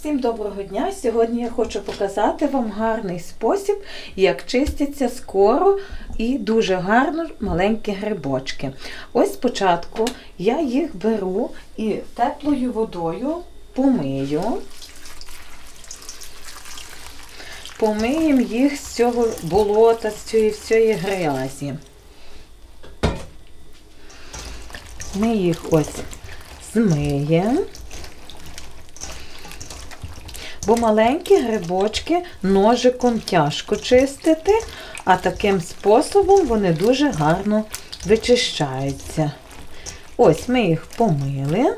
Всім доброго дня! Сьогодні я хочу показати вам гарний спосіб, як чистяться скоро і дуже гарно маленькі грибочки. Ось спочатку я їх беру і теплою водою помию. Помиємо їх з цього болота, з цієї всієї грязі. Ми їх ось змиємо. Бо маленькі грибочки ножиком тяжко чистити, а таким способом вони дуже гарно вичищаються. Ось ми їх помили.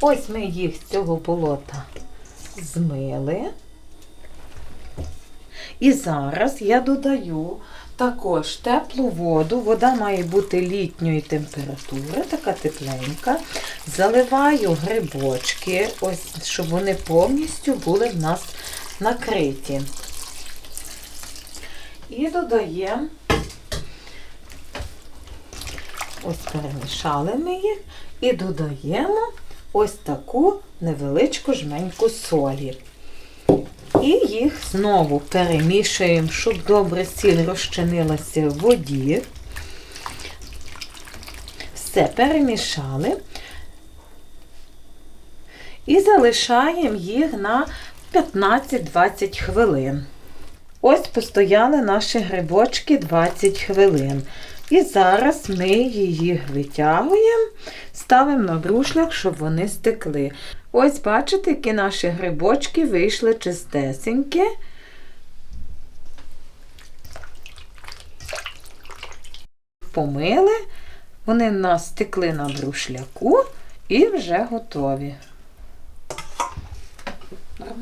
Ось ми їх з цього болота змили. І зараз я додаю також теплу воду. Вода має бути літньої температури, така тепленька. Заливаю грибочки, ось, щоб вони повністю були в нас накриті. І додаємо, ось перемішали ми їх, і додаємо ось таку невеличку жменьку солі. І їх знову перемішуємо, щоб добре сіль розчинилася в воді. Все перемішали. І залишаємо їх на 15-20 хвилин. Ось постояли наші грибочки 20 хвилин. І зараз ми її витягуємо, ставимо на друшляк, щоб вони стекли. Ось, бачите, які наші грибочки вийшли чистесенькі. Помили, вони в нас стекли на друшляку і вже готові.